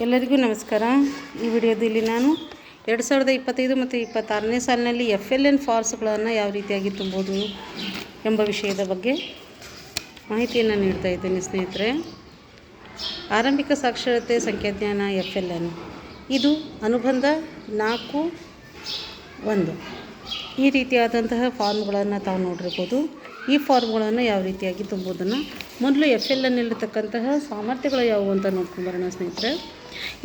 ಎಲ್ಲರಿಗೂ ನಮಸ್ಕಾರ. ಈ ವಿಡಿಯೋದಲ್ಲಿ ನಾನು ಎರಡು ಸಾವಿರದ ಇಪ್ಪತ್ತೈದು ಮತ್ತು ಇಪ್ಪತ್ತಾರನೇ ಸಾಲಿನಲ್ಲಿ ಎಫ್ ಎಲ್ ಎನ್ ಫಾರ್ಸ್ಗಳನ್ನು ಯಾವ ರೀತಿಯಾಗಿ ತುಂಬೋದು ಎಂಬ ವಿಷಯದ ಬಗ್ಗೆ ಮಾಹಿತಿಯನ್ನು ನೀಡ್ತಾ ಇದ್ದೇನೆ ಸ್ನೇಹಿತರೆ. ಆರಂಭಿಕ ಸಾಕ್ಷರತೆ ಸಂಖ್ಯಾಜ್ಞಾನ ಎಫ್ ಎಲ್ ಎನ್ ಇದು ಅನುಬಂಧ ನಾಲ್ಕು ಒಂದು. ಈ ರೀತಿಯಾದಂತಹ ಫಾರ್ಮ್ಗಳನ್ನು ತಾವು ನೋಡಿರ್ಬೋದು. ಈ ಫಾರ್ಮ್ಗಳನ್ನು ಯಾವ ರೀತಿಯಾಗಿ ತುಂಬೋದನ್ನು? ಮೊದಲು ಎಫ್ ಎಲ್ ಎನ್ನಲ್ಲಿರ್ತಕ್ಕಂತಹ ಸಾಮರ್ಥ್ಯಗಳು ಯಾವುವು ಅಂತ ನೋಡ್ಕೊಂಡು ಬರೋಣ ಸ್ನೇಹಿತರೆ.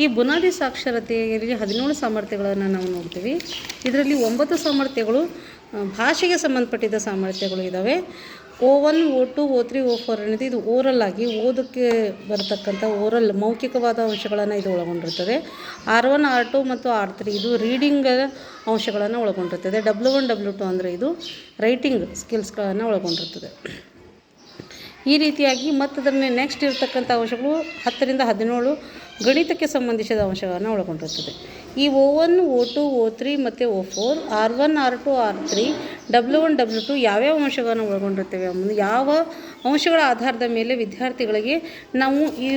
ಈ ಬುನಾದಿ ಸಾಕ್ಷರತೆಯಲ್ಲಿ ಹದಿನೇಳು ಸಾಮರ್ಥ್ಯಗಳನ್ನು ನಾವು ನೋಡ್ತೀವಿ. ಇದರಲ್ಲಿ ಒಂಬತ್ತು ಸಾಮರ್ಥ್ಯಗಳು ಭಾಷೆಗೆ ಸಂಬಂಧಪಟ್ಟಿದ್ದ ಸಾಮರ್ಥ್ಯಗಳು ಇದ್ದಾವೆ O one, O two, O three O four ಅನ್ನೋದು ಇದು ಓರಲ್ ಆಗಿ ಓದಕ್ಕೆ ಬರತಕ್ಕಂಥ ಓರಲ್ ಮೌಖಿಕವಾದ ಅಂಶಗಳನ್ನು ಇದು ಒಳಗೊಂಡಿರ್ತದೆ. ಆರ್ ಒನ್, ಆರ್ ಟು ಮತ್ತು ಆರ್ ತ್ರೀ ಇದು ರೀಡಿಂಗ್ ಅಂಶಗಳನ್ನು ಒಳಗೊಂಡಿರ್ತದೆ. ಡಬ್ಲ್ಯೂ ಒನ್, ಡಬ್ಲ್ಯೂ ಟು ಅಂದರೆ ಇದು ರೈಟಿಂಗ್ ಸ್ಕಿಲ್ಸ್ಗಳನ್ನು ಒಳಗೊಂಡಿರ್ತದೆ. ಈ ರೀತಿಯಾಗಿ ಮತ್ತು ನೆಕ್ಸ್ಟ್ ಇರತಕ್ಕಂಥ ಅಂಶಗಳು ಹತ್ತರಿಂದ ಹದಿನೇಳು ಗಣಿತಕ್ಕೆ ಸಂಬಂಧಿಸಿದ ಅಂಶಗಳನ್ನು ಒಳಗೊಂಡಿರುತ್ತದೆ. ಈ O one O two O three ಮತ್ತು O four, R one, R two, R three, W one, W two ಯಾವ್ಯಾವ ಅಂಶಗಳನ್ನು ಒಳಗೊಂಡಿರ್ತೇವೆ ಯಾವ ಅಂಶಗಳ ಆಧಾರದ ಮೇಲೆ ವಿದ್ಯಾರ್ಥಿಗಳಿಗೆ ನಾವು ಈ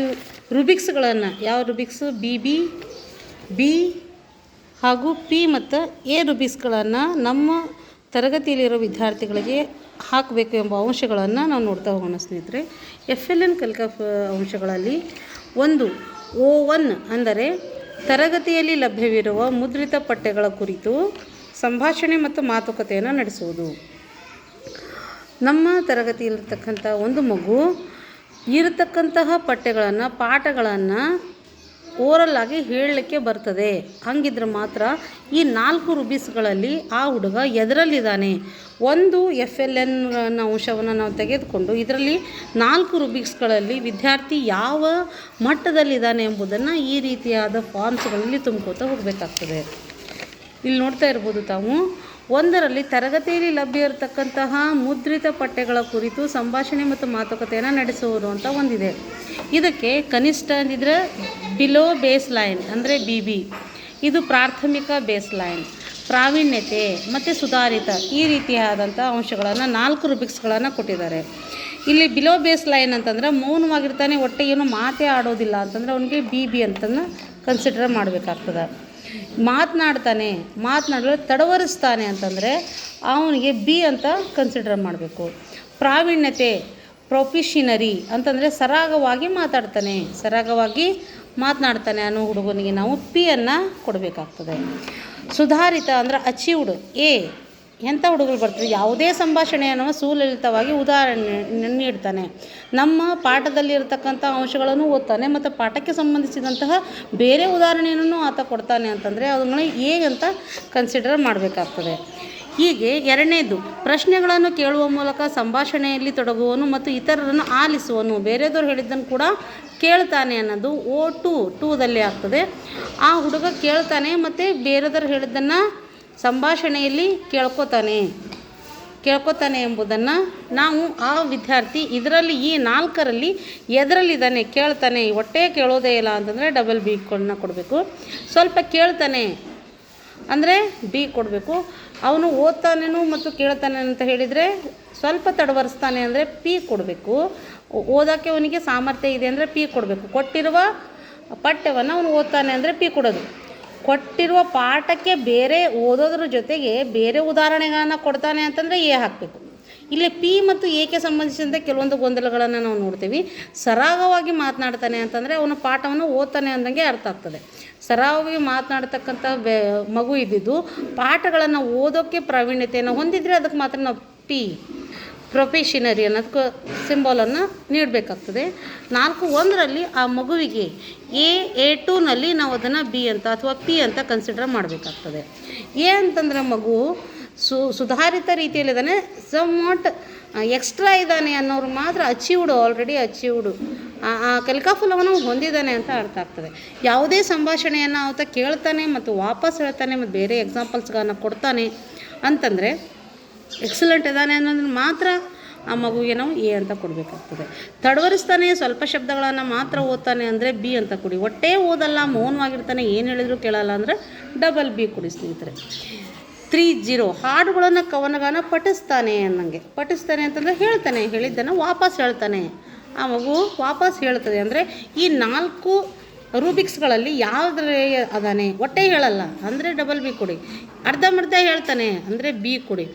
ರುಬಿಕ್ಸ್ಗಳನ್ನು ಯಾವ ರುಬಿಕ್ಸ್ ಬಿ ಬಿ ಬಿ ಹಾಗೂ ಪಿ ಮತ್ತು ಎ ರುಬಿಕ್ಸ್ಗಳನ್ನು ನಮ್ಮ ತರಗತಿಯಲ್ಲಿರೋ ವಿದ್ಯಾರ್ಥಿಗಳಿಗೆ ಹಾಕಬೇಕು ಎಂಬ ಅಂಶಗಳನ್ನು ನಾವು ನೋಡ್ತಾ ಹೋಗೋಣ ಸ್ನೇಹಿತರೆ. ಎಫ್ ಎಲ್ ಎನ್ ಕಲಿಕಾ ಅಂಶಗಳಲ್ಲಿ ಒಂದು ಓ ಒನ್ ಅಂದರೆ ತರಗತಿಯಲ್ಲಿ ಲಭ್ಯವಿರುವ ಮುದ್ರಿತ ಪಠ್ಯಗಳ ಕುರಿತು ಸಂಭಾಷಣೆ ಮತ್ತು ಮಾತುಕತೆಯನ್ನು ನಡೆಸುವುದು. ನಮ್ಮ ತರಗತಿಯಲ್ಲಿರ್ತಕ್ಕಂಥ ಒಂದು ಮಗು ಇರತಕ್ಕಂತಹ ಪಠ್ಯಗಳನ್ನು, ಪಾಠಗಳನ್ನು ಓರಲ್ ಆಗಿ ಹೇಳಲಿಕ್ಕೆ ಬರ್ತದೆ. ಹಂಗಿದ್ರೆ ಮಾತ್ರ ಈ ನಾಲ್ಕು ರುಬೀಸ್ಗಳಲ್ಲಿ ಆ ಹುಡುಗ ಎದರಲ್ಲಿದ್ದಾನೆ? ಒಂದು ಎಫ್ ಎಲ್ ಎನ್ ಅಂಶವನ್ನು ನಾವು ತೆಗೆದುಕೊಂಡು ಇದರಲ್ಲಿ ನಾಲ್ಕು ರುಬಿಕ್ಸ್ಗಳಲ್ಲಿ ವಿದ್ಯಾರ್ಥಿ ಯಾವ ಮಟ್ಟದಲ್ಲಿದ್ದಾನೆ ಎಂಬುದನ್ನು ಈ ರೀತಿಯಾದ ಫಾರ್ಮ್ಸ್ಗಳಲ್ಲಿ ತುಂಬ್ಕೋತಾ ಹೋಗಬೇಕಾಗ್ತದೆ. ಇಲ್ಲಿ ನೋಡ್ತಾ ಇರ್ಬೋದು ತಾವು, ಒಂದರಲ್ಲಿ ತರಗತಿಯಲ್ಲಿ ಲಭ್ಯ ಇರತಕ್ಕಂತಹ ಮುದ್ರಿತ ಪಠ್ಯಗಳ ಕುರಿತು ಸಂಭಾಷಣೆ ಮತ್ತು ಮಾತುಕತೆಯನ್ನು ನಡೆಸುವುದು ಅಂತ ಒಂದಿದೆ. ಇದಕ್ಕೆ ಕನಿಷ್ಠ ಅಂದಿದ್ರೆ ಬಿಲೋ ಬೇಸ್ ಲೈನ್ ಅಂದರೆ ಬಿ ಬಿ ಇದು ಪ್ರಾಥಮಿಕ ಬೇಸ್ ಲೈನ್ ಪ್ರಾವೀಣ್ಯತೆ ಮತ್ತು ಸುಧಾರಿತ ಈ ರೀತಿಯಾದಂಥ ಅಂಶಗಳನ್ನು ನಾಲ್ಕು ರುಬಿಕ್ಸ್ಗಳನ್ನು ಕೊಟ್ಟಿದ್ದಾರೆ. ಇಲ್ಲಿ ಬಿಲೋ ಬೇಸ್ ಲೈನ್ ಅಂತಂದ್ರೆ ಮೌನವಾಗಿರ್ತಾನೆ ಹೊಟ್ಟೆ ಏನು ಮಾತೇ ಆಡೋದಿಲ್ಲ ಅಂತಂದ್ರೆ ಅವನಿಗೆ ಬಿ ಬಿ ಅಂತಂದು ಕನ್ಸಿಡರ್ ಮಾಡಬೇಕಾಗ್ತದೆ. ಮಾತನಾಡ್ತಾನೆ, ಮಾತನಾಡಲು ತಡವರಿಸ್ತಾನೆ ಅಂತಂದರೆ ಅವನಿಗೆ ಬಿ ಅಂತ ಕನ್ಸಿಡರ್ ಮಾಡಬೇಕು. ಪ್ರಾವೀಣ್ಯತೆ ಪ್ರೊಫಿಷಿನರಿ ಅಂತಂದರೆ ಸರಾಗವಾಗಿ ಮಾತಾಡ್ತಾನೆ. ಸರಾಗವಾಗಿ ಮಾತನಾಡ್ತಾನೆ ಅನ್ನೋ ಹುಡುಗನಿಗೆ ನಾವು ಪಿ ಅನ್ನು ಕೊಡಬೇಕಾಗ್ತದೆ. ಸುಧಾರಿತ ಅಂದರೆ ಅಚೀವ್ಡ್ ಎ ಎಂಥ ಹುಡುಗರು ಬರ್ತದೆ ಯಾವುದೇ ಸಂಭಾಷಣೆಯನ್ನು ಸುಲಲಿತವಾಗಿ ಉದಾಹರಣೆ ನೀಡ್ತಾನೆ. ನಮ್ಮ ಪಾಠದಲ್ಲಿರತಕ್ಕಂಥ ಅಂಶಗಳನ್ನು ಓದ್ತಾನೆ, ಮತ್ತು ಪಾಠಕ್ಕೆ ಸಂಬಂಧಿಸಿದಂತಹ ಬೇರೆ ಉದಾಹರಣೆಯನ್ನು ಆತ ಕೊಡ್ತಾನೆ ಅಂತಂದರೆ ಅದನ್ನ ಎ ಅಂತ ಕನ್ಸಿಡರ್ ಮಾಡಬೇಕಾಗ್ತದೆ. ಹೀಗೆ ಎರಡನೇದು, ಪ್ರಶ್ನೆಗಳನ್ನು ಕೇಳುವ ಮೂಲಕ ಸಂಭಾಷಣೆಯಲ್ಲಿ ತೊಡಗುವನು ಮತ್ತು ಇತರರನ್ನು ಆಲಿಸುವನು ಬೇರೆದವ್ರು ಹೇಳಿದ್ದನ್ನು ಕೂಡ ಕೇಳ್ತಾನೆ ಅನ್ನೋದು ಓ ಟು ಟೂದಲ್ಲಿ ಆಗ್ತದೆ. ಆ ಹುಡುಗ ಕೇಳ್ತಾನೆ ಮತ್ತು ಬೇರೆದವ್ರು ಹೇಳಿದ್ದನ್ನು ಸಂಭಾಷಣೆಯಲ್ಲಿ ಕೇಳ್ಕೊತಾನೆ. ಕೇಳ್ಕೊತಾನೆ ಎಂಬುದನ್ನು ನಾವು ಆ ವಿದ್ಯಾರ್ಥಿ ಇದರಲ್ಲಿ ಈ ನಾಲ್ಕರಲ್ಲಿ ಎದರಲ್ಲಿದ್ದಾನೆ ಕೇಳ್ತಾನೆ. ಒಟ್ಟೇ ಕೇಳೋದೇ ಇಲ್ಲ ಅಂತಂದರೆ ಡಬಲ್ ಬಿ ಕೊಡಬೇಕು. ಸ್ವಲ್ಪ ಕೇಳ್ತಾನೆ ಅಂದರೆ ಬಿ ಕೊಡಬೇಕು. ಅವನು ಓದ್ತಾನೇನು ಮತ್ತು ಕೇಳ್ತಾನೆ ಅಂತ ಹೇಳಿದರೆ ಸ್ವಲ್ಪ ತಡವರಿಸ್ತಾನೆ ಅಂದರೆ ಪಿ ಕೊಡಬೇಕು. ಓದೋಕ್ಕೆ ಅವನಿಗೆ ಸಾಮರ್ಥ್ಯ ಇದೆ ಅಂದರೆ ಪಿ ಕೊಡಬೇಕು. ಕೊಟ್ಟಿರುವ ಪಠ್ಯವನ್ನು ಅವನು ಓದ್ತಾನೆ ಅಂದರೆ ಪಿ ಕೊಡೋದು. ಕೊಟ್ಟಿರುವ ಪಾಠಕ್ಕೆ ಬೇರೆ ಓದೋದ್ರ ಜೊತೆಗೆ ಬೇರೆ ಉದಾಹರಣೆಗಳನ್ನು ಕೊಡ್ತಾನೆ ಅಂತಂದರೆ ಎ ಹಾಕಬೇಕು. ಇಲ್ಲಿ ಪಿ ಮತ್ತು ಏಕೆ ಸಂಬಂಧಿಸಿದಂತೆ ಕೆಲವೊಂದು ಗೊಂದಲಗಳನ್ನು ನಾವು ನೋಡ್ತೀವಿ. ಸರಾಗವಾಗಿ ಮಾತನಾಡ್ತಾನೆ ಅಂತಂದರೆ ಅವನ ಪಾಠವನ್ನು ಓದ್ತಾನೆ ಅಂದಂಗೆ ಅರ್ಥ ಆಗ್ತದೆ. ಸರಾಗವಾಗಿ ಮಾತನಾಡ್ತಕ್ಕಂಥ ಮಗು ಇದ್ದಿದ್ದು ಪಾಠಗಳನ್ನು ಓದೋಕ್ಕೆ ಪ್ರಾವೀಣ್ಯತೆಯನ್ನು ಹೊಂದಿದರೆ ಅದಕ್ಕೆ ಮಾತ್ರ ನಾವು ಪಿ, ಪ್ರೊಫೆಷನರಿ ಅನ್ನೋದಕ್ಕೆ ಸಿಂಬಲನ್ನು ನೀಡಬೇಕಾಗ್ತದೆ. ನಾಲ್ಕು ಒಂದರಲ್ಲಿ ಆ ಮಗುವಿಗೆ ಎ ಎ ಟೂನಲ್ಲಿ ನಾವು ಅದನ್ನು ಬಿ ಅಂತ ಅಥವಾ ಪಿ ಅಂತ ಕನ್ಸಿಡರ್ ಮಾಡಬೇಕಾಗ್ತದೆ. ಎ ಅಂತಂದರೆ ಮಗು ಸು ಸುಧಾರಿತ ರೀತಿಯಲ್ಲಿ ಇದ್ದಾನೆ. ಸಮ್ ವಾಟ್ ಎಕ್ಸ್ಟ್ರಾ ಇದ್ದಾನೆ ಅನ್ನೋರು ಮಾತ್ರ ಅಚೀವ್ಡು ಆಲ್ರೆಡಿ ಅಚೀವ್ಡು ಆ ಆ ಕಲಿಕಾಫಲವನ್ನು ಹೊಂದಿದ್ದಾನೆ ಅಂತ ಅರ್ಥ ಆಗ್ತದೆ. ಯಾವುದೇ ಸಂಭಾಷಣೆಯನ್ನು ಆತ ಕೇಳ್ತಾನೆ ಮತ್ತು ವಾಪಸ್ ಹೇಳ್ತಾನೆ ಮತ್ತು ಬೇರೆ ಎಕ್ಸಾಂಪಲ್ಸ್ಗಳನ್ನು ಕೊಡ್ತಾನೆ ಅಂತಂದರೆ ಎಕ್ಸಲೆಂಟ್ ಇದ್ದಾನೆ ಅನ್ನೋದನ್ನು ಮಾತ್ರ ಆ ಮಗುವಿಗೆ ನಾವು ಎ ಅಂತ ಕೊಡಬೇಕಾಗ್ತದೆ. ತಡವರಿಸ್ತಾನೆ, ಸ್ವಲ್ಪ ಶಬ್ದಗಳನ್ನು ಮಾತ್ರ ಓದ್ತಾನೆ ಅಂದರೆ ಬಿ ಅಂತ ಕೊಡಿ. ಒಟ್ಟೇ ಓದಲ್ಲ, ಮೌನವಾಗಿರ್ತಾನೆ, ಏನು ಹೇಳಿದ್ರು ಕೇಳಲ್ಲ ಅಂದರೆ ಡಬಲ್ ಬಿ ಕೊಡಿ ಸ್ನೇಹಿತರೆ. Three zero. ಹಾಡುಗಳನ್ನು ಕವನಗಾನ ಪಠಿಸ್ತಾನೆ ಅನ್ನಂಗೆ. ಪಠಿಸ್ತಾನೆ ಅಂತಂದರೆ ಹೇಳ್ತಾನೆ, ಹೇಳಿದ್ದನ್ನು ವಾಪಸ್ ಹೇಳ್ತಾನೆ. ಆ ಮಗು ವಾಪಸ್ ಹೇಳ್ತದೆ ಅಂದರೆ ಈ ನಾಲ್ಕು ರೂಬಿಕ್ಸ್ಗಳಲ್ಲಿ ಯಾವುದ್ರ ಅದಾನೆ, ಒಟ್ಟೆ ಹೇಳಲ್ಲ. ಅಂದರೆ ಡಬಲ್ ಬಿ ಕೊಡಿ. ಅರ್ಧಂಬರ್ಧ ಹೇಳ್ತಾನೆ ಅಂದರೆ ಬಿ ಕೊಡಿ.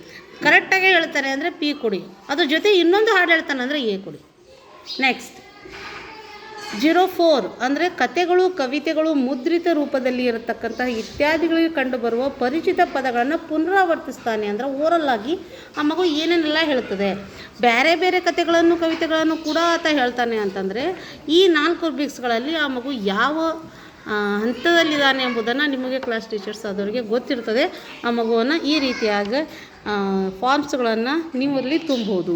ಕರೆಕ್ಟಾಗಿ ಹೇಳ್ತಾನೆ ಅಂದರೆ ಪಿ ಕೊಡಿ. ಅದ್ರ ಜೊತೆ ಇನ್ನೊಂದು ಹಾಡು ಹೇಳ್ತಾನೆ ಅಂದರೆ ಎ ಕೊಡಿ. ನೆಕ್ಸ್ಟ್ ಜೀರೋ ಫೋರ್ ಅಂದರೆ ಕತೆಗಳು, ಕವಿತೆಗಳು ಮುದ್ರಿತ ರೂಪದಲ್ಲಿ ಇರತಕ್ಕಂತಹ ಇತ್ಯಾದಿಗಳಿಗೆ ಕಂಡುಬರುವ ಪರಿಚಿತ ಪದಗಳನ್ನು ಪುನರಾವರ್ತಿಸ್ತಾನೆ ಅಂದರೆ ಓರಲ್ ಆಗಿ ಆ ಮಗು ಏನೇನೆಲ್ಲ ಹೇಳ್ತದೆ. ಬೇರೆ ಬೇರೆ ಕತೆಗಳನ್ನು, ಕವಿತೆಗಳನ್ನು ಕೂಡ ಆತ ಹೇಳ್ತಾನೆ ಅಂತಂದರೆ ಈ ನಾಲ್ಕು ಬಿಕ್ಸ್ಗಳಲ್ಲಿ ಆ ಮಗು ಯಾವ ಹಂತದಲ್ಲಿದ್ದಾನೆ ಎಂಬುದನ್ನು ನಿಮಗೆ ಕ್ಲಾಸ್ ಟೀಚರ್ಸ್ ಆದವರಿಗೆ ಗೊತ್ತಿರ್ತದೆ. ಆ ಮಗುವನ್ನು ಈ ರೀತಿಯಾಗಿ ಫಾರ್ಮ್ಸ್ಗಳನ್ನು ನೀವು ಅಲ್ಲಿ ತುಂಬೋದು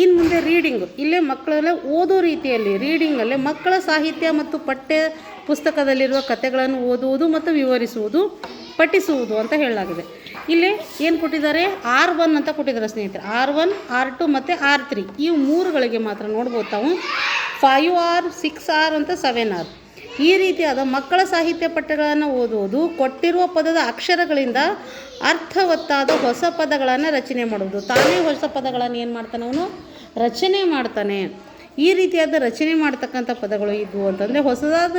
ಇನ್ನು ಮುಂದೆ ರೀಡಿಂಗು ಇಲ್ಲೇ ಮಕ್ಕಳೆಲ್ಲ ಓದೋ ರೀತಿಯಲ್ಲಿ ರೀಡಿಂಗಲ್ಲೇ ಮಕ್ಕಳ ಸಾಹಿತ್ಯ ಮತ್ತು ಪಠ್ಯ ಪುಸ್ತಕದಲ್ಲಿರುವ ಕಥೆಗಳನ್ನು ಓದುವುದು ಮತ್ತು ವಿವರಿಸುವುದು, ಪಠಿಸುವುದು ಅಂತ ಹೇಳಲಾಗಿದೆ. ಇಲ್ಲಿ ಏನು ಕೊಟ್ಟಿದ್ದಾರೆ? ಆರ್ ಒನ್ ಅಂತ ಕೊಟ್ಟಿದ್ದಾರೆ ಸ್ನೇಹಿತರೆ. ಆರ್ ಒನ್ ಆರ್ ಟು ಮತ್ತು ಆರ್ ತ್ರೀ ಈ ಮೂರುಗಳಿಗೆ ಮಾತ್ರ ನೋಡ್ಬೋದು ತಾವು. ಫೈವ್ ಆರ್ ಸಿಕ್ಸ್ ಆರ್ ಅಂತ ಸೆವೆನ್ ಆರ್ ಈ ರೀತಿಯಾದ ಮಕ್ಕಳ ಸಾಹಿತ್ಯ ಪಠ್ಯಗಳನ್ನು ಓದುವುದು ಕೊಟ್ಟಿರುವ ಪದದ ಅಕ್ಷರಗಳಿಂದ ಅರ್ಥವತ್ತಾದ ಹೊಸ ಪದಗಳನ್ನು ರಚನೆ ಮಾಡುವುದು. ತಾನೇ ಹೊಸ ಪದಗಳನ್ನು ಏನು ಮಾಡ್ತಾನೆ ಅವನು? ರಚನೆ ಮಾಡ್ತಾನೆ. ಈ ರೀತಿಯಾದ ರಚನೆ ಮಾಡ್ತಕ್ಕಂಥ ಪದಗಳು ಇದ್ವು ಅಂತಂದರೆ ಹೊಸದಾದ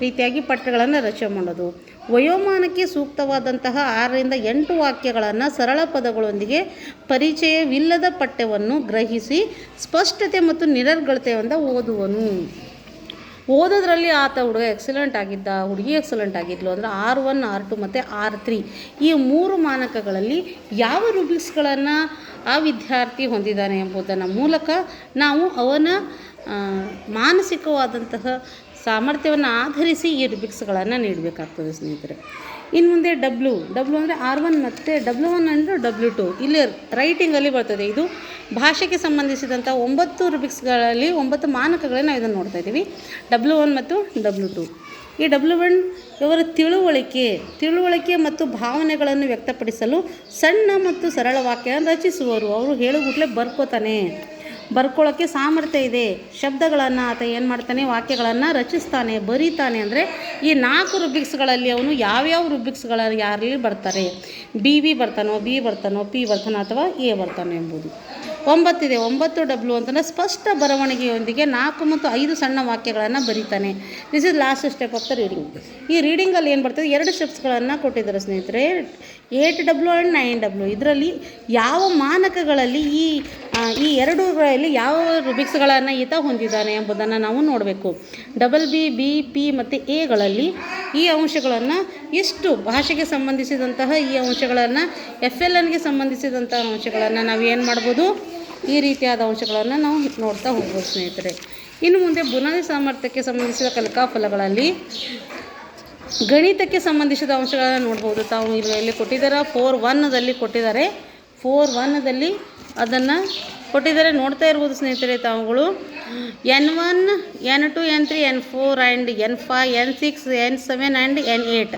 ರೀತಿಯಾಗಿ ಪಠ್ಯಗಳನ್ನು ರಚನೆ ಮಾಡೋದು. ವಯೋಮಾನಕ್ಕೆ ಸೂಕ್ತವಾದಂತಹ ಆರರಿಂದ ಎಂಟು ವಾಕ್ಯಗಳನ್ನು ಸರಳ ಪದಗಳೊಂದಿಗೆ ಪರಿಚಯವಿಲ್ಲದ ಪಠ್ಯವನ್ನು ಗ್ರಹಿಸಿ ಸ್ಪಷ್ಟತೆ ಮತ್ತು ನಿರರ್ಗಳತೆಯಿಂದ ಓದುವನು. ಓದೋದ್ರಲ್ಲಿ ಆತ ಹುಡುಗ ಎಕ್ಸಲೆಂಟ್ ಆಗಿದ್ದ, ಹುಡುಗಿ ಎಕ್ಸಲೆಂಟ್ ಆಗಿದ್ಲು ಅಂದರೆ ಆರ್ ಒನ್ ಆರ್ ಟು ಮತ್ತು ಆರ್ ತ್ರೀ ಈ ಮೂರು ಮಾನಕಗಳಲ್ಲಿ ಯಾವ ರುಬಿಕ್ಸ್ಗಳನ್ನು ಆ ವಿದ್ಯಾರ್ಥಿ ಹೊಂದಿದ್ದಾನೆ ಎಂಬುದನ್ನು ಮೂಲಕ ನಾವು ಅವನ ಮಾನಸಿಕವಾದಂತಹ ಸಾಮರ್ಥ್ಯವನ್ನು ಆಧರಿಸಿ ಈ ರುಬಿಕ್ಸ್ಗಳನ್ನು ನೀಡಬೇಕಾಗ್ತದೆ ಸ್ನೇಹಿತರೆ. ಇನ್ನು ಮುಂದೆ ಡಬ್ಲ್ಯೂ ಡಬ್ಲ್ಯೂ ಅಂದರೆ ಆರ್ ಒನ್ ಮತ್ತು ಡಬ್ಲ್ಯೂ ಒನ್ ಅಂದರೆ ಡಬ್ಲ್ಯೂ ಟು ಇಲ್ಲಿ ರೈಟಿಂಗಲ್ಲಿ ಬರ್ತದೆ. ಇದು ಭಾಷೆಗೆ ಸಂಬಂಧಿಸಿದಂಥ ಒಂಬತ್ತು ರುಬಿಕ್ಸ್ಗಳಲ್ಲಿ ಒಂಬತ್ತು ಮಾನಕಗಳನ್ನು ನಾವು ಇದನ್ನು ನೋಡ್ತಾ ಇದ್ದೀವಿ. ಡಬ್ಲ್ಯೂ ಒನ್ ಮತ್ತು ಡಬ್ಲ್ಯೂ ಟು ಈ ಡಬ್ಲ್ಯೂ ಒನ್ ಇವರ ತಿಳುವಳಿಕೆ ತಿಳುವಳಿಕೆ ಮತ್ತು ಭಾವನೆಗಳನ್ನು ವ್ಯಕ್ತಪಡಿಸಲು ಸಣ್ಣ ಮತ್ತು ಸರಳ ವಾಕ್ಯ ರಚಿಸುವರು ಅವರು ಹೇಳುಗುಟ್ಲೆ ಬರ್ಕೋತಾನೆ. ಬರ್ಕೊಳ್ಳೋಕ್ಕೆ ಸಾಮರ್ಥ್ಯ ಇದೆ. ಶಬ್ದಗಳನ್ನು ಆತ ಏನು ಮಾಡ್ತಾನೆ? ವಾಕ್ಯಗಳನ್ನು ರಚಿಸ್ತಾನೆ, ಬರೀತಾನೆ ಅಂದರೆ ಈ ನಾಲ್ಕು ರುಬಿಕ್ಸ್ಗಳಲ್ಲಿ ಅವನು ಯಾವ್ಯಾವ ರುಬಿಕ್ಸ್ಗಳ ಯಾರಲ್ಲಿ ಬರ್ತಾರೆ? ಬಿ ವಿ ಬರ್ತಾನೋ ಬಿ ಬರ್ತಾನೋ ಪಿ ಬರ್ತಾನೋ ಅಥವಾ ಎ ಬರ್ತಾನೋ ಎಂಬುದು. ಒಂಬತ್ತಿದೆ, ಒಂಬತ್ತು ಡಬ್ಲ್ಯೂ ಅಂತಂದರೆ ಸ್ಪಷ್ಟ ಬರವಣಿಗೆಯೊಂದಿಗೆ ನಾಲ್ಕು ಮತ್ತು ಐದು ಸಣ್ಣ ವಾಕ್ಯಗಳನ್ನು ಬರೀತಾನೆ. This is last step of the reading ಈ ರೀಡಿಂಗಲ್ಲಿ ಏನು ಬರ್ತದೆ? ಎರಡು ಸ್ಟೆಪ್ಸ್ಗಳನ್ನು ಕೊಟ್ಟಿದ್ದಾರೆ ಸ್ನೇಹಿತರೆ. Eight W and nine W ಇದರಲ್ಲಿ ಯಾವ ಮಾನಕಗಳಲ್ಲಿ ಈ ಈ ಎರಡುಗಳಲ್ಲಿ ಯಾವ ರುಬಿಕ್ಸ್ಗಳನ್ನು ಈತ ಹೊಂದಿದ್ದಾನೆ ಎಂಬುದನ್ನು ನಾವು ನೋಡಬೇಕು. ಡಬಲ್ ಬಿ ಬಿ ಪಿ ಮತ್ತು ಎಗಳಲ್ಲಿ ಈ ಅಂಶಗಳನ್ನು ಎಷ್ಟು ಭಾಷೆಗೆ ಸಂಬಂಧಿಸಿದಂತಹ ಈ ಅಂಶಗಳನ್ನು ಎಫ್ ಎಲ್ ಎನ್ಗೆ ಸಂಬಂಧಿಸಿದಂತಹ ಅಂಶಗಳನ್ನು ನಾವು ಏನು ಮಾಡ್ಬೋದು? ಈ ರೀತಿಯಾದ ಅಂಶಗಳನ್ನು ನಾವು ನೋಡ್ತಾ ಹೋಗ್ಬೋದು ಸ್ನೇಹಿತರೆ. ಇನ್ನು ಮುಂದೆ ಬುನಾದಿ ಸಾಮರ್ಥ್ಯಕ್ಕೆ ಸಂಬಂಧಿಸಿದ ಕಲಿಕಾ ಫಲಗಳಲ್ಲಿ ಗಣಿತಕ್ಕೆ ಸಂಬಂಧಿಸಿದ ಅಂಶಗಳನ್ನು ನೋಡ್ಬೋದು. ತಾವು ಇಲ್ಲಿ ಇಲ್ಲಿ ಕೊಟ್ಟಿದ್ದಾರೆ ಫೋರ್ ಒನ್ನಲ್ಲಿ ಕೊಟ್ಟಿದ್ದಾರೆ. ಫೋರ್ ಒನ್ನದಲ್ಲಿ ಅದನ್ನು ಕೊಟ್ಟಿದ್ದಾರೆ. ನೋಡ್ತಾ ಇರ್ಬೋದು ಸ್ನೇಹಿತರೆ ತಾವುಗಳು. N one, N two, N three, N four and N five N six, N seven and N eight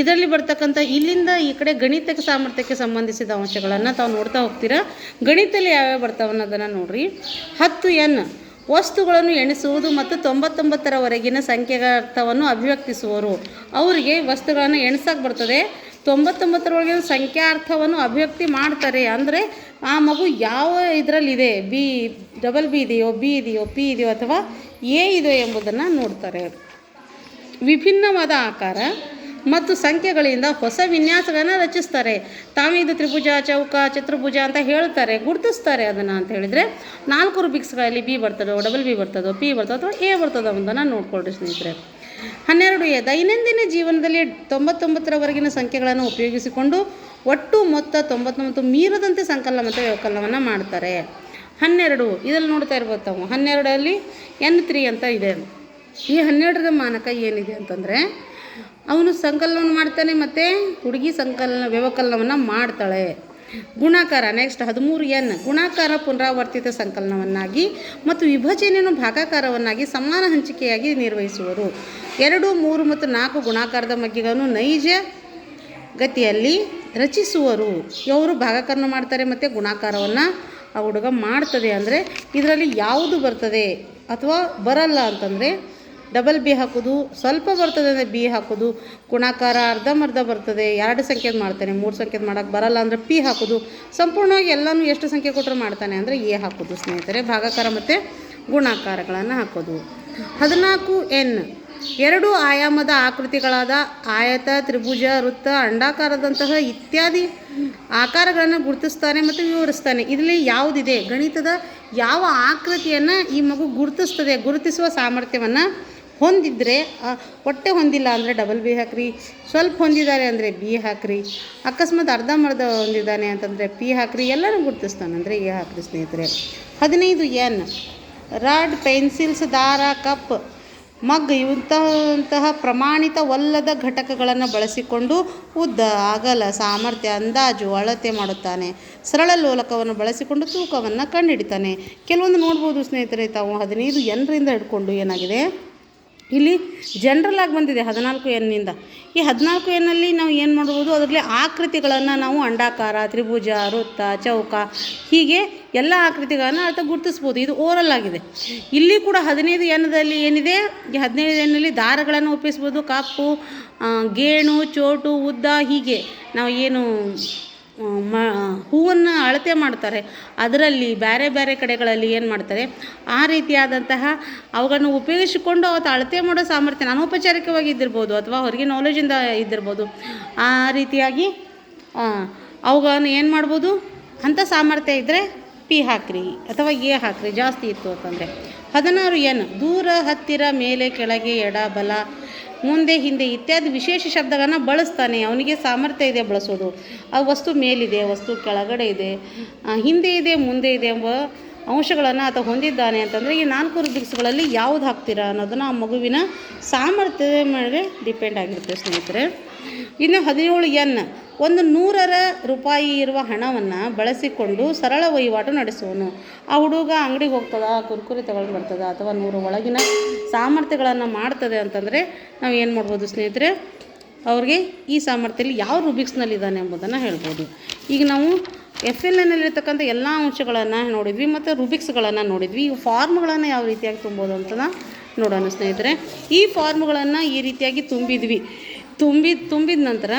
ಇದರಲ್ಲಿ ಬರ್ತಕ್ಕಂಥ ಇಲ್ಲಿಂದ ಈ ಕಡೆ ಗಣಿತಕ್ಕೆ ಸಾಮರ್ಥ್ಯಕ್ಕೆ ಸಂಬಂಧಿಸಿದ ಅಂಶಗಳನ್ನು ತಾವು ನೋಡ್ತಾ ಹೋಗ್ತೀರಾ. ಗಣಿತದಲ್ಲಿ ಯಾವ್ಯಾವ ಬರ್ತಾವೆ ಅನ್ನೋದನ್ನು ನೋಡ್ರಿ. ಹತ್ತು ಎನ್, ವಸ್ತುಗಳನ್ನು ಎಣಿಸುವುದು ಮತ್ತು ತೊಂಬತ್ತೊಂಬತ್ತರವರೆಗಿನ ಸಂಖ್ಯೆಗಳ ಅರ್ಥವನ್ನು ಅಭಿವ್ಯಕ್ತಿಸುವರು. ಅವರಿಗೆ ವಸ್ತುಗಳನ್ನು ಎಣಿಸೋಕೆ ಬರ್ತದೆ. ತೊಂಬತ್ತೊಂಬತ್ತರವರೆಗಿನ ಸಂಖ್ಯಾರ್ಥವನ್ನು ಅಭಿವ್ಯಕ್ತಿ ಮಾಡ್ತಾರೆ. ಅಂದರೆ ಆ ಮಗು ಯಾವ ಇದರಲ್ಲಿದೆ? ಬಿ ಡಬಲ್ ಬಿ ಇದೆಯೋ ಬಿ ಇದೆಯೋ ಪಿ ಇದೆಯೋ ಅಥವಾ ಎ ಇದೆಯೋ ಎಂಬುದನ್ನು ನೋಡ್ತಾರೆ. ವಿಭಿನ್ನವಾದ ಆಕಾರ ಮತ್ತು ಸಂಖ್ಯೆಗಳಿಂದ ಹೊಸ ವಿನ್ಯಾಸಗಳನ್ನು ರಚಿಸ್ತಾರೆ. ತಾವೇ ಇದು ತ್ರಿಭುಜ, ಚೌಕ, ಚತುರ್ಭುಜ ಅಂತ ಹೇಳ್ತಾರೆ, ಗುರುತಿಸ್ತಾರೆ ಅದನ್ನು ಅಂತ ಹೇಳಿದರೆ ನಾಲ್ಕು ರುಬಿಕ್ಸ್ಗಳಲ್ಲಿ ಬಿ ಬರ್ತದೋ ಡಬಲ್ ಬಿ ಬರ್ತದೋ ಪಿ ಬರ್ತದೋ ಅಥವಾ ಎ ಬರ್ತದೋ ಅನ್ನೋದನ್ನು ನೋಡ್ಕೊಳ್ರಿ ಸ್ನೇಹಿತರೆ. ಹನ್ನೆರಡು ಎ, ದೈನಂದಿನ ಜೀವನದಲ್ಲಿ ತೊಂಬತ್ತೊಂಬತ್ತರವರೆಗಿನ ಸಂಖ್ಯೆಗಳನ್ನು ಉಪಯೋಗಿಸಿಕೊಂಡು ಒಟ್ಟು ಮೊತ್ತ ತೊಂಬತ್ತೊಂಬತ್ತು ಮೀರದಂತೆ ಸಂಕಲನ ಮತ್ತು ವ್ಯವಕಲನವನ್ನು ಮಾಡ್ತಾರೆ. ಹನ್ನೆರಡು, ಇದರಲ್ಲಿ ನೋಡ್ತಾ ಇರ್ಬೋದು ತಾವು. ಹನ್ನೆರಡರಲ್ಲಿ ಎನ್ ತ್ರೀ ಅಂತ ಇದೆ. ಈ ಹನ್ನೆರಡರ ಮಾನಕ ಏನಿದೆ ಅಂತಂದರೆ, ಅವನು ಸಂಕಲನವನ್ನು ಮಾಡ್ತಾನೆ ಮತ್ತು ಹುಡುಗಿ ಸಂಕಲನ, ವ್ಯವಕಲನವನ್ನು ಮಾಡ್ತಾಳೆ. ಗುಣಾಕಾರ ನೆಕ್ಸ್ಟ್ ಹದಿಮೂರು ಎನ್, ಗುಣಾಕಾರ ಪುನರಾವರ್ತಿತ ಸಂಕಲನವನ್ನಾಗಿ ಮತ್ತು ವಿಭಜನೆಯನ್ನು ಭಾಗಾಕಾರವನ್ನಾಗಿ ಸಮಾನ ಹಂಚಿಕೆಯಾಗಿ ನಿರ್ವಹಿಸುವರು. ಎರಡು, ಮೂರು ಮತ್ತು ನಾಲ್ಕು ಗುಣಾಕಾರದ ಮಗ್ಗಿಗಳನ್ನು ನೈಜ ಗತಿಯಲ್ಲಿ ರಚಿಸುವರು. ಇವರು ಭಾಗಾಕಾರನ ಮಾಡ್ತಾರೆ ಮತ್ತು ಗುಣಾಕಾರವನ್ನು ಆ ಹುಡುಗ ಮಾಡ್ತದೆ ಅಂದರೆ ಇದರಲ್ಲಿ ಯಾವುದು ಬರ್ತದೆ ಅಥವಾ ಬರಲ್ಲ ಅಂತಂದರೆ ಡಬಲ್ ಬಿ ಹಾಕೋದು, ಸ್ವಲ್ಪ ಬರ್ತದೆ ಅಂದರೆ ಬಿ ಹಾಕೋದು, ಗುಣಾಕಾರ ಅರ್ಧಂಬರ್ಧ ಬರ್ತದೆ, ಎರಡು ಸಂಖ್ಯೆದು ಮಾಡ್ತಾನೆ, ಮೂರು ಸಂಖ್ಯೆದು ಮಾಡೋಕ್ಕೆ ಬರಲ್ಲ ಅಂದರೆ ಪಿ ಹಾಕೋದು, ಸಂಪೂರ್ಣವಾಗಿ ಎಲ್ಲನೂ ಎಷ್ಟು ಸಂಖ್ಯೆ ಕೊಟ್ಟರೆ ಮಾಡ್ತಾನೆ ಅಂದರೆ ಎ ಹಾಕೋದು ಸ್ನೇಹಿತರೆ, ಭಾಗಾಕಾರ ಮತ್ತು ಗುಣಾಕಾರಗಳನ್ನು ಹಾಕೋದು. ಹದಿನಾಲ್ಕು ಎನ್ ಎರಡು ಆಯಾಮದ ಆಕೃತಿಗಳಾದ ಆಯತ, ತ್ರಿಭುಜ, ವೃತ್ತ, ಅಂಡಾಕಾರದಂತಹ ಇತ್ಯಾದಿ ಆಕಾರಗಳನ್ನು ಗುರುತಿಸ್ತಾನೆ ಮತ್ತು ವಿವರಿಸ್ತಾನೆ. ಇದರಲ್ಲಿ ಯಾವುದಿದೆ? ಗಣಿತದ ಯಾವ ಆಕೃತಿಯನ್ನು ಈ ಮಗು ಗುರುತಿಸ್ತದೆ? ಗುರುತಿಸುವ ಸಾಮರ್ಥ್ಯವನ್ನು ಹೊಂದಿದ್ರೆ ಹೊಟ್ಟೆ ಹೊಂದಿಲ್ಲ ಅಂದರೆ ಡಬಲ್ ಬಿ ಹಾಕ್ರಿ, ಸ್ವಲ್ಪ ಹೊಂದಿದ್ದಾರೆ ಅಂದರೆ ಬಿ ಹಾಕ್ರಿ, ಅಕಸ್ಮಾತ್ ಅರ್ಧಂಬರ್ಧ ಹೊಂದಿದ್ದಾನೆ ಅಂತಂದರೆ ಪಿ ಹಾಕ್ರಿ ಎಲ್ಲರೂ ಗುರುತಿಸ್ತಾನೆ ಅಂದರೆ ಎ ಹಾಕ್ರಿ ಸ್ನೇಹಿತರೆ. ಹದಿನೈದು ಎನ್. ರಾಡ್ ಪೆನ್ಸಿಲ್ಸ್ ದಾರ ಕಪ್. ಮಗ್ ಇಂತಹ ಪ್ರಮಾಣಿತವಲ್ಲದ ಘಟಕಗಳನ್ನು ಬಳಸಿಕೊಂಡು ಉದ್ದ, ಅಗಲ, ಸಾಮರ್ಥ್ಯ, ಅಂದಾಜು, ಅಳತೆ ಮಾಡುತ್ತಾನೆ. ಸರಳ ಲೋಲಕವನ್ನು ಬಳಸಿಕೊಂಡು ತೂಕವನ್ನು ಕಂಡುಹಿಡಿತಾನೆ ಕೆಲವೊಂದು ನೋಡ್ಬೋದು ಸ್ನೇಹಿತರೆ, ತಾವು ಹದಿನೈದು ಎನ್ರಿಂದ ಹಿಡ್ಕೊಂಡು ಏನಾಗಿದೆ? ಇಲ್ಲಿ ಜನರಲ್ ಆಗಿ ಬಂದಿದೆ ಹದಿನಾಲ್ಕು ಎನ್ನಿಂದ ಈ ಹದಿನಾಲ್ಕು ಎನ್ನಲ್ಲಿ ನಾವು ಏನು ಮಾಡ್ಬೋದು? ಅದರಲ್ಲಿ ಆಕೃತಿಗಳನ್ನು ನಾವು ಅಂಡಾಕಾರ, ತ್ರಿಭುಜ, ವೃತ್ತ, ಚೌಕ ಹೀಗೆ ಎಲ್ಲ ಆಕೃತಿಗಳನ್ನು ಅರ್ಥ ಗುರುತಿಸ್ಬೋದು. ಇದು ಓರಲ್ ಆಗಿದೆ. ಇಲ್ಲಿ ಕೂಡ ಹದಿನೈದು ಎನ್ನದಲ್ಲಿ ಏನಿದೆ? ಈ ಹದಿನೈದು ಎನ್ನಲ್ಲಿ ದಾರಗಳನ್ನು ಒಪ್ಪಿಸ್ಬೋದು. ಕಪ್ಪು ಗೇಣು, ಚೋಟು, ಉದ್ದ ಹೀಗೆ. ನಾವು ಏನು ಮ, ಹೂವನ್ನು ಅಳತೆ ಮಾಡ್ತಾರೆ. ಅದರಲ್ಲಿ ಬೇರೆ ಬೇರೆ ಕಡೆಗಳಲ್ಲಿ ಏನು ಮಾಡ್ತಾರೆ? ಆ ರೀತಿಯಾದಂತಹ ಅವುಗಳನ್ನು ಉಪಯೋಗಿಸಿಕೊಂಡು ಅವತ್ತು ಅಳತೆ ಮಾಡೋ ಸಾಮರ್ಥ್ಯ ಅನೌಪಚಾರಿಕವಾಗಿ ಇದ್ದಿರ್ಬೋದು ಅಥವಾ ಹೊರಗೆ ನಾಲೆಜಿಂದ ಇದ್ದಿರ್ಬೋದು, ಆ ರೀತಿಯಾಗಿ ಅವುಗಳನ್ನು ಏನು ಮಾಡ್ಬೋದು? ಅಂಥ ಸಾಮರ್ಥ್ಯ ಇದ್ದರೆ ಪಿ ಹಾಕ್ರಿ ಅಥವಾ ಎ ಹಾಕ್ರಿ, ಜಾಸ್ತಿ ಇತ್ತು ಅಂತಂದರೆ. ಹದಿನಾರು ಎನ್, ದೂರ ಹತ್ತಿರ ಮೇಲೆ ಕೆಳಗೆ ಎಡ ಬಲ ಮುಂದೆ ಹಿಂದೆ ಇತ್ಯಾದಿ ವಿಶೇಷ ಶಬ್ದಗಳನ್ನು ಬಳಸ್ತಾನೆ. ಅವನಿಗೆ ಸಾಮರ್ಥ್ಯ ಇದೆ ಬಳಸೋದು. ಆ ವಸ್ತು ಮೇಲಿದೆ ವಸ್ತು ಕೆಳಗಡೆ ಇದೆ ಹಿಂದೆ ಇದೆ, ಮುಂದೆ ಇದೆ ಎಂಬ ಅಂಶಗಳನ್ನು ಆತ ಹೊಂದಿದ್ದಾನೆ ಅಂತಂದರೆ, ಈ ನಾಲ್ಕು ರುಬ್ರಿಕ್ಸ್ಗಳಲ್ಲಿ ಯಾವ್ದು ಹಾಕ್ತೀರಾ ಅನ್ನೋದನ್ನು ಆ ಮಗುವಿನ ಸಾಮರ್ಥ್ಯದ ಮೇಲೆ ಡಿಪೆಂಡ್ ಆಗಿರುತ್ತೆ ಸ್ನೇಹಿತರೆ. ಇನ್ನು ಹದಿನೇಳು ಎನ್. ಒಂದು ನೂರರ ರೂಪಾಯಿ ಇರುವ ಹಣವನ್ನು ಬಳಸಿಕೊಂಡು ಸರಳ ವಹಿವಾಟು ನಡೆಸುವನು. ಆ ಹುಡುಗ ಅಂಗಡಿಗೆ ಹೋಗ್ತದ, ಕುರ್ಕುರಿ ತಗೊಂಡು ಬರ್ತದ ಅಥವಾ ನೂರು ಒಳಗಿನ ಸಾಮರ್ಥ್ಯಗಳನ್ನು ಮಾಡ್ತದೆ ಅಂತಂದರೆ ನಾವು ಏನು ಮಾಡ್ಬೋದು ಸ್ನೇಹಿತರೆ? ಅವ್ರಿಗೆ ಈ ಸಾಮರ್ಥ್ಯದಲ್ಲಿ ಯಾವ ರುಬಿಕ್ಸ್ನಲ್ಲಿದ್ದಾನೆ ಎಂಬುದನ್ನು ಹೇಳ್ಬೋದು. ಈಗ ನಾವು ಎಫ್ ಎಲ್ ಎನ್ನಲ್ಲಿರ್ತಕ್ಕಂಥ ಎಲ್ಲ ಅಂಶಗಳನ್ನು ನೋಡಿದ್ವಿ ಮತ್ತು ರುಬಿಕ್ಸ್ಗಳನ್ನು ನೋಡಿದ್ವಿ. ಈ ಫಾರ್ಮ್ಗಳನ್ನು ಯಾವ ರೀತಿಯಾಗಿ ತುಂಬೋದು ಅಂತ ನೋಡೋಣ ಸ್ನೇಹಿತರೆ. ಈ ಫಾರ್ಮ್ಗಳನ್ನು ಈ ರೀತಿಯಾಗಿ ತುಂಬಿದ್ವಿ. ತುಂಬಿ ತುಂಬಿದ ನಂತರ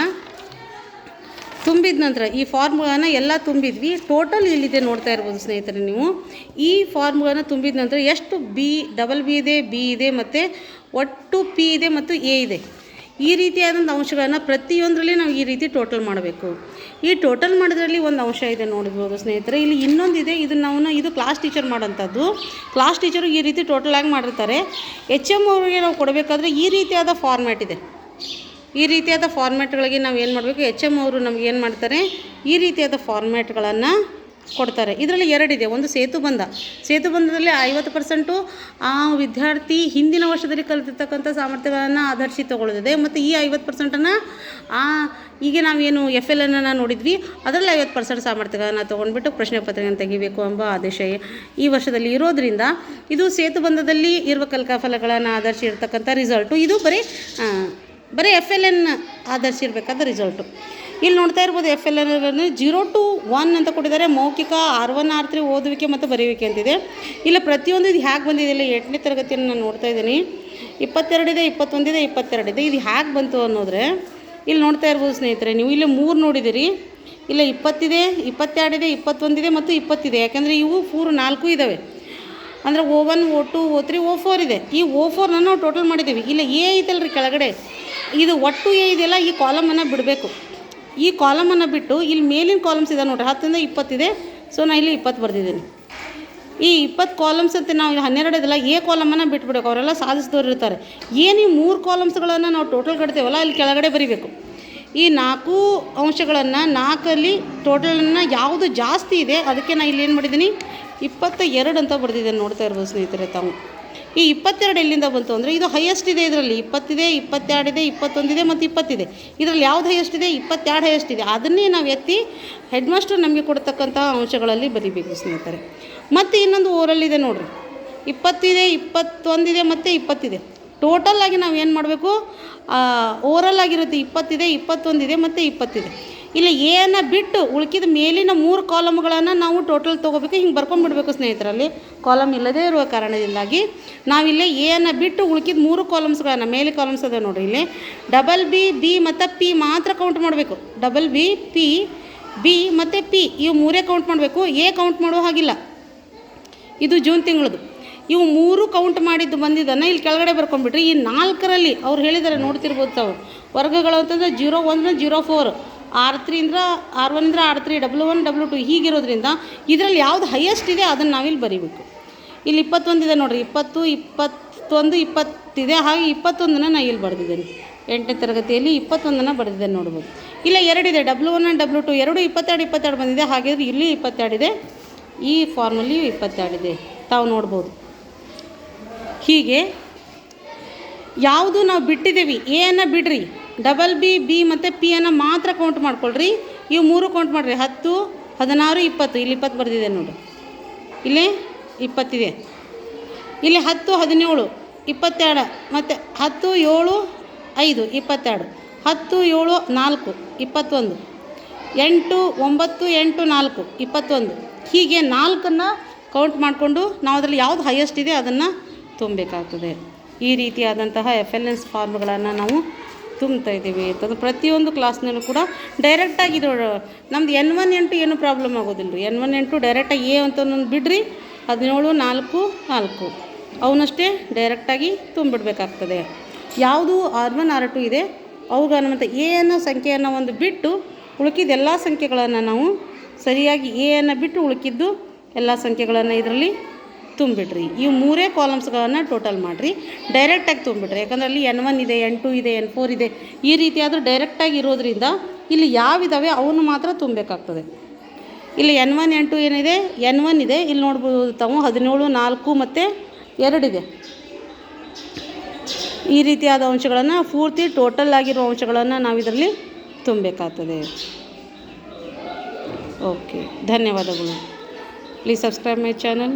ತುಂಬಿದ ನಂತರ ಈ ಫಾರ್ಮ್ಗಳನ್ನು ಎಲ್ಲ ತುಂಬಿದ್ವಿ. ಟೋಟಲ್ ಇಲ್ಲಿದೆ ನೋಡ್ತಾ ಇರ್ಬೋದು ಸ್ನೇಹಿತರೆ ನೀವು. ಈ ಫಾರ್ಮ್ಗಳನ್ನು ತುಂಬಿದ ನಂತರ ಎಷ್ಟು ಬಿ ಡಬಲ್ ಬಿ ಇದೆ ಬಿ ಇದೆ, ಮತ್ತು ಒಟ್ಟು ಪಿ ಇದೆ ಮತ್ತು ಎ ಇದೆ. ಈ ರೀತಿಯಾದಂಥ ಅಂಶಗಳನ್ನು ಪ್ರತಿಯೊಂದರಲ್ಲಿ ನಾವು ಈ ರೀತಿ ಟೋಟಲ್ ಮಾಡಬೇಕು. ಈ ಟೋಟಲ್ ಮಾಡೋದ್ರಲ್ಲಿ ಒಂದು ಅಂಶ ಇದೆ ನೋಡ್ಬೋದು ಸ್ನೇಹಿತರೆ. ಇಲ್ಲಿ ಇನ್ನೊಂದಿದೆ ಇದು. ನಾವು, ಇದು ಕ್ಲಾಸ್ ಟೀಚರ್ ಮಾಡೋಂಥದ್ದು ಕ್ಲಾಸ್ ಟೀಚರು ಈ ರೀತಿ ಟೋಟಲ್ ಆಗಿ ಮಾಡಿರ್ತಾರೆ. ಎಚ್ ಎಂ ಅವರಿಗೆ ನಾವು ಕೊಡಬೇಕಾದ್ರೆ ಈ ರೀತಿಯಾದ ಫಾರ್ಮ್ಯಾಟ್ ಇದೆ. ಈ ರೀತಿಯಾದ ಫಾರ್ಮ್ಯಾಟ್ಗಳಿಗೆ ನಾವು ಏನು ಮಾಡಬೇಕು? ಎಚ್ ಎಂ ಅವರು ನಮ್ಗೆ ಏನು ಮಾಡ್ತಾರೆ? ಈ ರೀತಿಯಾದ ಫಾರ್ಮ್ಯಾಟ್ಗಳನ್ನು ಕೊಡ್ತಾರೆ. ಇದರಲ್ಲಿ ಎರಡಿದೆ. ಒಂದು ಸೇತುಬಂಧ ಸೇತುಬಂಧದಲ್ಲಿ ಐವತ್ತು ಪರ್ಸೆಂಟು ಆ ವಿದ್ಯಾರ್ಥಿ ಹಿಂದಿನ ವರ್ಷದಲ್ಲಿ ಕಲಿತಿರ್ತಕ್ಕಂಥ ಸಾಮರ್ಥ್ಯಗಳನ್ನು ಆಧರಿಸಿ ತಗೊಳ್ಳೋದಿದೆ ಮತ್ತು ಈ ಐವತ್ತು ಪರ್ಸೆಂಟನ್ನು ಆ ಈಗ ನಾವೇನು ಎಫ್ ಎಲ್ ಅನ್ನು ನೋಡಿದ್ವಿ. ಅದರಲ್ಲಿ ಐವತ್ತು ಪರ್ಸೆಂಟ್ ಸಾಮರ್ಥ್ಯಗಳನ್ನು ತೊಗೊಂಡ್ಬಿಟ್ಟು ಪ್ರಶ್ನೆ ಪತ್ರಿಕೆಯನ್ನು ತೆಗಿಬೇಕು ಎಂಬ ಆದೇಶ ಈ ವರ್ಷದಲ್ಲಿ ಇರೋದರಿಂದ ಇದು ಸೇತುಬಂಧದಲ್ಲಿ ಇರುವ ಕಲ್ಕಾಫಲಗಳನ್ನು ಆಧರಿಸಿ ಇರ್ತಕ್ಕಂಥ ರಿಸಲ್ಟು ಇದು ಬರೀ ಬರೀ ಎಫ್ ಎಲ್ ಎನ್ ಆಧರಿಸಿರ್ಬೇಕಾದ ರಿಸಲ್ಟು ಇಲ್ಲಿ ನೋಡ್ತಾ ಇರ್ಬೋದು F L N zero two one ಅಂತ ಕೊಟ್ಟಿದ್ದಾರೆ. ಮೌಖಿಕ ಆರ್ ಒನ್ ಆರ್ ತ್ರೀ ಓದುವಿಕೆ ಮತ್ತು ಬರೆಯುವಿಕೆ ಅಂತಿದೆ. ಇಲ್ಲ, ಪ್ರತಿಯೊಂದು ಇದು ಹೇಗೆ ಬಂದಿದೆ? ಇಲ್ಲ ಎಂಟನೇ ತರಗತಿಯನ್ನು ನಾನು ನೋಡ್ತಾ ಇದ್ದೀನಿ. ಇಪ್ಪತ್ತೆರಡಿದೆ, ಇಪ್ಪತ್ತೊಂದಿದೆ, ಇಪ್ಪತ್ತೆರಡಿದೆ. ಇದು ಹೇಗೆ ಬಂತು ಅನ್ನೋದ್ರೆ ಇಲ್ಲಿ ನೋಡ್ತಾ ಇರ್ಬೋದು ಸ್ನೇಹಿತರೆ, ನೀವು ಇಲ್ಲಿ ಮೂರು ನೋಡಿದಿರಿ ಇಲ್ಲ, ಇಪ್ಪತ್ತಿದೆ, ಇಪ್ಪತ್ತೆರಡಿದೆ, ಇಪ್ಪತ್ತೊಂದಿದೆ ಮತ್ತು ಇಪ್ಪತ್ತಿದೆ. ಯಾಕೆಂದರೆ ಇವು ಮೂರು ನಾಲ್ಕು ಇದ್ದಾವೆ ಅಂದರೆ O one, O two, O three, O four ಇದೆ. ಈ ಓ ಫೋರ್ನ ನಾವು ಟೋಟಲ್ ಮಾಡಿದ್ದೀವಿ. ಇಲ್ಲ ಎ ಐತಲ್ರಿ ಕೆಳಗಡೆ. ಇದು ಒಟ್ಟು ಎ ಇದೆಯಲ್ಲ, ಈ ಕಾಲಮನ್ನು ಬಿಡಬೇಕು. ಈ ಕಾಲಮನ್ನು ಬಿಟ್ಟು ಇಲ್ಲಿ ಮೇಲಿನ ಕಾಲಮ್ಸ್ ಇದೆ ನೋಡ್ರಿ. ಹತ್ತರಿಂದ ಇಪ್ಪತ್ತಿದೆ ಸೊ ನಾನು ಇಲ್ಲಿ ಇಪ್ಪತ್ತು ಬರೆದಿದ್ದೀನಿ. ಈ ಇಪ್ಪತ್ತು ಕಾಲಮ್ಸ್ ಅಂತ ನಾವು ಇಲ್ಲಿ ಹನ್ನೆರಡು ಇದೆಲ್ಲ, ಎ ಕಾಲಮನ್ನು ಬಿಟ್ಬಿಡಬೇಕು. ಅವರೆಲ್ಲ ಸಾಧಿಸಿದವ್ರು ಇರ್ತಾರೆ. ಏನು ಈ ಮೂರು ಕಾಲಮ್ಸ್ಗಳನ್ನು ನಾವು ಟೋಟಲ್ ಕಟ್ತೇವಲ್ಲ, ಅಲ್ಲಿ ಕೆಳಗಡೆ ಬರೀಬೇಕು. ಈ ನಾಲ್ಕು ಅಂಶಗಳನ್ನು ನಾಲ್ಕಲ್ಲಿ ಟೋಟಲನ್ನು ಯಾವುದು ಜಾಸ್ತಿ ಇದೆ, ಅದಕ್ಕೆ ನಾನು ಇಲ್ಲಿ ಏನು ಮಾಡಿದ್ದೀನಿ? ಇಪ್ಪತ್ತ ಎರಡು ಅಂತ ಬರೆದಿದ್ದೇನೆ ನೋಡ್ತಾ ಇರ್ಬೋದು ಸ್ನೇಹಿತರೆ ತಾವು. ಈ ಇಪ್ಪತ್ತೆರಡು ಎಲ್ಲಿಂದ ಬಂತು ಅಂದರೆ ಇದು ಹೈಯೆಸ್ಟ್ ಇದೆ ಇದರಲ್ಲಿ. ಇಪ್ಪತ್ತಿದೆ ಇಪ್ಪತ್ತೆರಡಿದೆ ಇಪ್ಪತ್ತೊಂದಿದೆ ಮತ್ತು ಇಪ್ಪತ್ತಿದೆ. ಇದರಲ್ಲಿ ಯಾವ್ದು ಹೈಯೆಸ್ಟ್ ಇದೆ? ಇಪ್ಪತ್ತೆರಡು ಹೈಯೆಸ್ಟ್ ಇದೆ. ಅದನ್ನೇ ನಾವು ಎತ್ತಿ ಹೆಡ್ ಮಾಸ್ಟರ್ ನಮಗೆ ಕೊಡ್ತಕ್ಕಂಥ ಅಂಶಗಳಲ್ಲಿ ಬರೀಬೇಕು ಸ್ನೇಹಿತರೆ. ಮತ್ತು ಇನ್ನೊಂದು ಓರಲ್ಲಿದೆ ನೋಡಿರಿ. ಇಪ್ಪತ್ತಿದೆ ಇಪ್ಪತ್ತೊಂದಿದೆ ಮತ್ತು ಇಪ್ಪತ್ತಿದೆ. ಟೋಟಲ್ ಆಗಿ ನಾವು ಏನು ಮಾಡಬೇಕು? ಓರಲ್ ಆಗಿರುತ್ತೆ ಇಪ್ಪತ್ತಿದೆ ಇಪ್ಪತ್ತೊಂದಿದೆ ಮತ್ತು ಇಪ್ಪತ್ತಿದೆ. ಇಲ್ಲಿ, ಏನ ಬಿಟ್ಟು ಉಳ್ಕಿದ ಮೇಲಿನ ಮೂರು ಕಾಲಮ್ಗಳನ್ನು ನಾವು ಟೋಟಲ್ ತೊಗೋಬೇಕು, ಹಿಂಗೆ ಬರ್ಕೊಂಡ್ಬಿಡ್ಬೇಕು ಸ್ನೇಹಿತರಲ್ಲಿ. ಕಾಲಮ್ ಇಲ್ಲದೇ ಇರುವ ಕಾರಣದಿಂದಾಗಿ ನಾವಿಲ್ಲಿ ಏನ ಬಿಟ್ಟು ಉಳ್ಕಿದ ಮೂರು ಕಾಲಮ್ಸ್ಗಳನ್ನು, ಮೇಲೆ ಕಾಲಮ್ಸ್ ಅದ ನೋಡ್ರಿ ಇಲ್ಲಿ. ಡಬಲ್ ಬಿ ಬಿ ಮತ್ತು ಪಿ ಮಾತ್ರ ಕೌಂಟ್ ಮಾಡಬೇಕು. ಡಬಲ್ ಬಿ ಪಿ ಬಿ ಮತ್ತು ಪಿ ಇವು ಮೂರೇ ಕೌಂಟ್ ಮಾಡಬೇಕು. ಎ ಕೌಂಟ್ ಮಾಡೋ ಹಾಗಿಲ್ಲ. ಇದು ಜೂನ್ ತಿಂಗಳದು. ಇವು ಮೂರು ಕೌಂಟ್ ಮಾಡಿದ್ದು ಬಂದಿದ್ದನ್ನು ಇಲ್ಲಿ ಕೆಳಗಡೆ ಬರ್ಕೊಂಡ್ಬಿಟ್ರಿ. ಈ ನಾಲ್ಕರಲ್ಲಿ ಅವ್ರು ಹೇಳಿದ್ದಾರೆ ನೋಡ್ತಿರ್ಬೋದು ತಾವು. ವರ್ಗಗಳು ಅಂತಂದರೆ zero one zero four R three ಅಂದ್ರೆ ಆರ್ ಒನ್ ಅಂದ್ರೆ R three W one W two ಹೀಗಿರೋದ್ರಿಂದ ಇದರಲ್ಲಿ ಯಾವ್ದು ಹೈಯೆಸ್ಟ್ ಇದೆ ಅದನ್ನು ನಾವಿಲ್ಲಿ ಬರೀಬೇಕು. ಇಲ್ಲಿ ಇಪ್ಪತ್ತೊಂದಿದೆ ನೋಡಿರಿ, ಇಪ್ಪತ್ತು, ಇಪ್ಪತ್ತೊಂದು, ಇಪ್ಪತ್ತಿದೆ, ಹಾಗೆ ಇಪ್ಪತ್ತೊಂದನ್ನು ನಾನು ಇಲ್ಲಿ ಬರೆದಿದ್ದೇನೆ. ಎಂಟನೇ ತರಗತಿಯಲ್ಲಿ ಇಪ್ಪತ್ತೊಂದನ್ನು ಬರೆದಿದ್ದೇನೆ ನೋಡ್ಬೋದು. ಇಲ್ಲ ಎರಡಿದೆ W one and W two ಎರಡು ಇಪ್ಪತ್ತೆರಡು ಇಪ್ಪತ್ತೆರಡು ಬಂದಿದೆ, ಹಾಗಿದ್ರೆ ಇಲ್ಲಿ ಇಪ್ಪತ್ತೆರಡಿದೆ ಈ ಫಾರ್ಮಲ್ಲಿಯೂ ಇಪ್ಪತ್ತೆರಡಿದೆ ತಾವು ನೋಡ್ಬೋದು. ಹೀಗೆ, ಯಾವುದು ನಾವು ಬಿಟ್ಟಿದ್ದೀವಿ ಏನ ಬಿಡ್ರಿ. ಡಬಲ್ ಬಿ ಬಿ ಮತ್ತು ಪಿ ಅನ್ನು ಮಾತ್ರ ಕೌಂಟ್ ಮಾಡ್ಕೊಳ್ರಿ. ಇವು ಮೂರು ಕೌಂಟ್ ಮಾಡಿರಿ. ಹತ್ತು, ಹದಿನಾರು, ಇಪ್ಪತ್ತು. ಇಲ್ಲಿ ಇಪ್ಪತ್ತು ಬರೆದಿದೆ ನೋಡಿ. ಇಲ್ಲಿ ಇಪ್ಪತ್ತಿದೆ. ಇಲ್ಲಿ ಹತ್ತು, ಹದಿನೇಳು, ಇಪ್ಪತ್ತೆರಡು ಮತ್ತು ಹತ್ತು, ಏಳು, ಐದು, ಇಪ್ಪತ್ತೆರಡು. ಹತ್ತು, ಏಳು, ನಾಲ್ಕು, ಇಪ್ಪತ್ತೊಂದು. ಎಂಟು, ಒಂಬತ್ತು, ಎಂಟು, ನಾಲ್ಕು, ಇಪ್ಪತ್ತೊಂದು. ಹೀಗೆ ನಾಲ್ಕನ್ನು ಕೌಂಟ್ ಮಾಡಿಕೊಂಡು ನಾವು ಅದರಲ್ಲಿ ಯಾವ್ದು ಹೈಯೆಸ್ಟ್ ಇದೆ ಅದನ್ನು ತುಂಬಬೇಕಾಗ್ತದೆ. ಈ ರೀತಿಯಾದಂತಹ ಎಫ್ ಎಲ್ ಎನ್ಸ್ ಫಾರ್ಮ್ಗಳನ್ನು ನಾವು ತುಂಬ್ತಾ ಇದ್ದೀವಿ. ಅಂತಂದ್ರೆ ಪ್ರತಿಯೊಂದು ಕ್ಲಾಸ್ನಲ್ಲೂ ಕೂಡ ಡೈರೆಕ್ಟಾಗಿ ಇದು, ನಮ್ದು ಎನ್ ಒನ್ ಎಂಟು ಏನು ಪ್ರಾಬ್ಲಮ್ ಆಗೋದಿಲ್ಲ ರೀ ಎನ್ ಒನ್ ಎಂಟು ಡೈರೆಕ್ಟಾಗಿ ಎ ಅಂತ ಬಿಡ್ರಿ. ಹದಿನೇಳು, ನಾಲ್ಕು ನಾಲ್ಕು. ಅವನಷ್ಟೇ ಡೈರೆಕ್ಟಾಗಿ ತುಂಬಿಡ್ಬೇಕಾಗ್ತದೆ. ಯಾವುದು ಆರ್ ಒನ್ ಆರ್ ಟು ಇದೆ ಮತ್ತು ಎ ಅನ್ನೋ ಸಂಖ್ಯೆಯನ್ನು ಒಂದು ಬಿಟ್ಟು ಉಳುಕಿದ ಎಲ್ಲ ಸಂಖ್ಯೆಗಳನ್ನು ನಾವು ಸರಿಯಾಗಿ ಎ ಅನ್ನು ಬಿಟ್ಟು ಉಳುಕಿದ್ದು ಎಲ್ಲ ಸಂಖ್ಯೆಗಳನ್ನು ಇದರಲ್ಲಿ ತುಂಬಿಡ್ರಿ. ಈ ಮೂರೇ ಕಾಲಮ್ಸ್ಗಳನ್ನು ಟೋಟಲ್ ಮಾಡಿರಿ. ಡೈರೆಕ್ಟಾಗಿ ತುಂಬಿಡ್ರಿ. ಯಾಕಂದ್ರೆ ಅಲ್ಲಿ ಎನ್ ಒನ್ ಇದೆ ಎನ್ ಟು ಇದೆ ಎನ್ ಫೋರ್ ಇದೆ. ಈ ರೀತಿಯಾದರೂ ಡೈರೆಕ್ಟಾಗಿ ಇರೋದ್ರಿಂದ ಇಲ್ಲಿ ಯಾವಿದಾವೆ ಅವನ್ನು ಮಾತ್ರ ತುಂಬಬೇಕಾಗ್ತದೆ. ಇಲ್ಲಿ ಎನ್ ಒನ್ ಎನ್ ಟು ಏನಿದೆ? ಎನ್ ಒನ್ ಇದೆ. ಇಲ್ಲಿ ನೋಡ್ಬೋದು ತಾವು ಹದಿನೇಳು, ನಾಲ್ಕು ಮತ್ತು ಎರಡಿದೆ ಈ ರೀತಿಯಾದ ಅಂಶಗಳನ್ನು ಪೂರ್ತಿ ಟೋಟಲ್ ಆಗಿರೋ ಅಂಶಗಳನ್ನು ನಾವು ಇದರಲ್ಲಿ ತುಂಬಬೇಕಾಗ್ತದೆ. ಓಕೆ ಧನ್ಯವಾದಗಳು. Please subscribe my channel